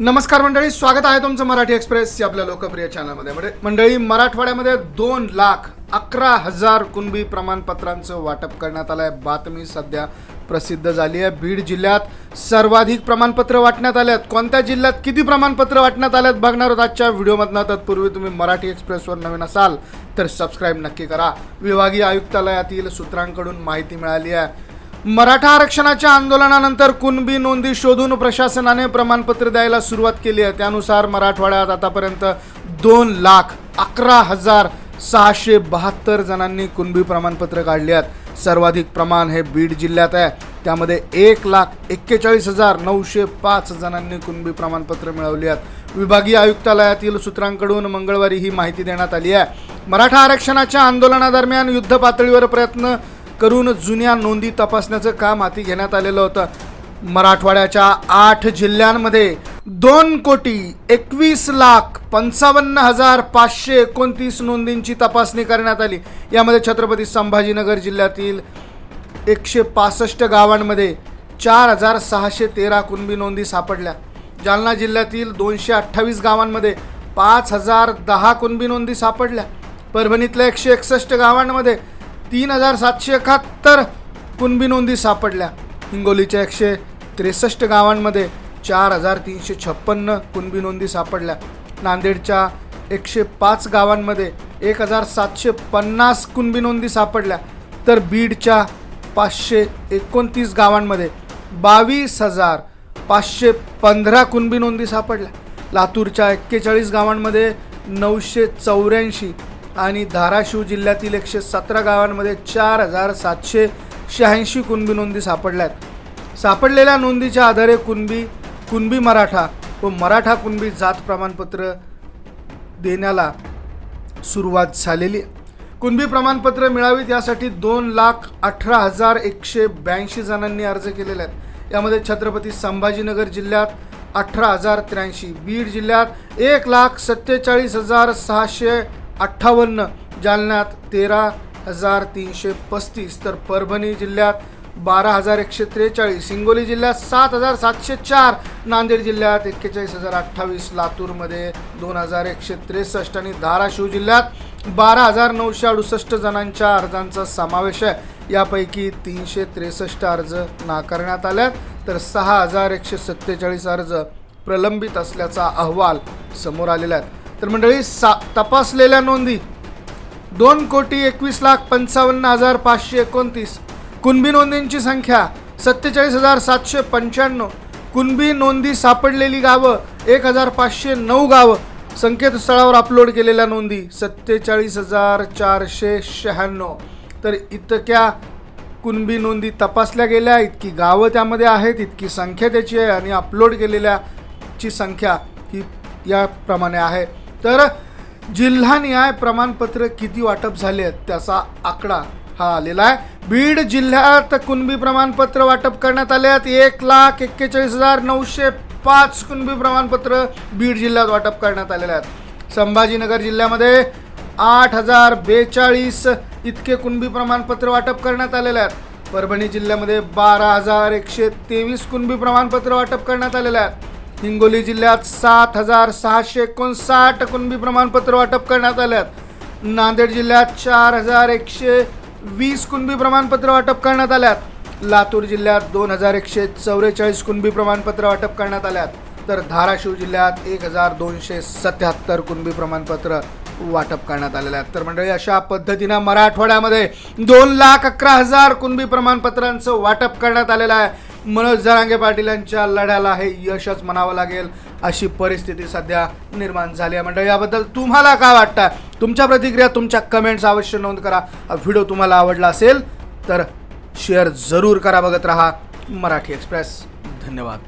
नमस्कार मंडळी स्वागत आहे तुमचं मराठी एक्सप्रेस या आपल्या लोकप्रिय चॅनलमध्ये म्हणजे मंडळी मराठवाड्यामध्ये दोन लाख अकरा हजार कुणबी प्रमाणपत्रांचं वाटप करण्यात आलं आहे बातमी सध्या प्रसिद्ध झाली आहे. बीड जिल्ह्यात सर्वाधिक प्रमाणपत्र वाटण्यात आले आहेत. कोणत्या जिल्ह्यात किती प्रमाणपत्र वाटण्यात आले आहेत बघणार आहोत आजच्या व्हिडिओमधनं. तत्पूर्वी तुम्ही मराठी एक्सप्रेसवर नवीन असाल तर सबस्क्राईब नक्की करा. विभागीय आयुक्तालयातील सूत्रांकडून माहिती मिळाली आहे. मराठा आरक्षणाच्या आंदोलनानंतर कुणबी नोंदी शोधून प्रशासनाने प्रमाणपत्र द्यायला सुरुवात केली आहे. त्यानुसार मराठवाड्यात आतापर्यंत दोन लाख अकरा हजार सहाशे बहात्तर जणांनी कुणबी प्रमाणपत्र काढली आहेत. सर्वाधिक प्रमाण हे बीड जिल्ह्यात आहे. त्यामध्ये एक लाख एक्केचाळीस हजार नऊशे पाच जणांनी कुणबी प्रमाणपत्र मिळवली आहेत. विभागीय आयुक्तालयातील सूत्रांकडून मंगळवारी ही माहिती देण्यात आली आहे. मराठा आरक्षणाच्या आंदोलनादरम्यान युद्ध पातळीवर प्रयत्न करून जुन्या नोंदी तपासण्याचं काम हाती घेण्यात आलेलं होतं. मराठवाड्याच्या आठ जिल्ह्यांमध्ये दोन कोटी एकवीस लाख पंचावन्न हजार पाचशे एकोणतीस नोंदींची तपासणी करण्यात आली. यामध्ये छत्रपती संभाजीनगर जिल्ह्यातील एकशे पासष्ट गावांमध्ये चार हजार सहाशे तेरा कुणबी नोंदी सापडल्या. जालना जिल्ह्यातील दोनशे अठ्ठावीस गावांमध्ये पाच हजार दहा कुणबी नोंदी सापडल्या. परभणीतल्या एकशे एकसष्ट गावांमध्ये तीन हजार सातशे एकाहत्तर कुणबी नोंदी सापडल्या. हिंगोलीच्या एकशे त्रेसष्ट गावांमध्ये चार हजार तीनशे छप्पन्न कुणबी नोंदी सापडल्या. नांदेडच्या एकशे पाच गावांमध्ये एक हजार सातशे पन्नास कुणबी नोंदी सापडल्या. तर बीडच्या पाचशे एकोणतीस गावांमध्ये बावीस हजार पाचशे पंधरा कुणबी नोंदी सापडल्या. लातूरच्या एक्केचाळीस गावांमध्ये नऊशे चौऱ्याऐंशी आणि धाराशिव जिल्ह्यातील एकशे सतरा गावांमध्ये चार हजार सातशे शहाऐंशी कुणबी नोंदी सापडल्या आहेत सापडलेल्या नोंदीच्या आधारे कुणबी कुणबी मराठा व मराठा कुणबी जात प्रमाणपत्र देण्याला सुरुवात झालेली कुणबी प्रमाणपत्र मिळावीत यासाठी दोन लाख अठरा हजार एकशे ब्याऐंशी जणांनी अर्ज केलेले आहेत. यामध्ये छत्रपती संभाजीनगर जिल्ह्यात अठरा हजार त्र्याऐंशी बीड जिल्ह्यात एक लाख सत्तेचाळीस हजार सहाशे अठ्ठावन्न जालन्यात तेरा हजार तीनशे पस्तीस तर परभणी जिल्ह्यात बारा हजार एकशे त्रेचाळीस हिंगोली जिल्ह्यात सात हजार सातशे चार नांदेड जिल्ह्यात एक्केचाळीस हजार अठ्ठावीस लातूरमध्ये दोन हजार एकशे त्रेसष्ट आणि धाराशिव जिल्ह्यात बारा हजार नऊशे अडुसष्ट जणांच्या अर्जांचा समावेश आहे. यापैकी तीनशे त्रेसष्ट अर्ज नाकारण्यात आल्यात तर सहा हजार एकशे सत्तेचाळीस अर्ज प्रलंबित असल्याचा अहवाल समोर आलेला आहे. तर मंडळी सा तपासलेल्या नोंदी. दोन कोटी एकवीस लाख पंचावन्न हजार पाचशे एकोणतीस. कुणबी नोंदींची संख्या? सत्तेचाळीस हजार सातशे पंच्याण्णव. कुणबी नोंदी सापडलेली गावं? एक हजार पाचशे नऊ गावं. संकेतस्थळावर अपलोड केलेल्या नोंदी. सत्तेचाळीस हजार चारशे शहाण्णव. तर इतक्या कुणबी नोंदी तपासल्या गेल्या. इतकी गावं त्यामध्ये आहेत इतकी संख्या त्याची आहे आणि अपलोड केलेल्याची संख्या ही याप्रमाणे आहे. तर जिल्हा न्याय प्रमाणपत्र किती वाटप झाले आहेत त्याचा आकडा हा आलेला आहे. बीड जिल्ह्यात कुणबी प्रमाणपत्र वाटप करण्यात आले आहेत. एक लाख एक्केचाळीस हजार नऊशे पाच कुणबी प्रमाणपत्र बीड जिल्ह्यात वाटप करण्यात आलेले आहेत. संभाजीनगर जिल्ह्यामध्ये आठ हजार बेचाळीस इतके कुणबी प्रमाणपत्र वाटप करण्यात आलेले आहेत. परभणी जिल्ह्यामध्ये बारा हजार एकशे तेवीस कुणबी प्रमाणपत्र वाटप करण्यात आलेले आहेत. हिंगोली जिल्ह्यात सात हजार सहाशे एकोणसाठ कुणबी प्रमाणपत्र वाटप करण्यात आल्यात आहेत. नांदेड जिल्ह्यात चार हजार एकशे वीस कुणबी प्रमाणपत्र वाटप करण्यात आल्यात लातूर जिल्ह्यात दोन हजार एकशे चौवेचाळीस कुणबी प्रमाणपत्र वाटप करण्यात आल्यात तर धाराशिव जिल्ह्यात एक हजार दोनशे सत्याहत्तर कुणबी प्रमाणपत्र वाटप करण्यात आलेले आहेत. तर मंडळी अशा पद्धतीनं मराठवाड्यामध्ये दोन लाख अकरा हजार कुणबी प्रमाणपत्रांचं वाटप करण्यात आलेलं आहे. मनोज जरांगे पाटील यांच्या लढ्याला हे यशच म्हणावं लागेल अशी परिस्थिती सध्या निर्माण झाली आहे. मंडळी याबद्दल तुम्हाला काय वाटतं तुमच्या प्रतिक्रिया तुमच्या कमेंट्स अवश्य नोंद करा. व्हिडिओ तुम्हाला आवडला असेल तर शेअर जरूर करा. बघत राहा मराठी एक्सप्रेस धन्यवाद.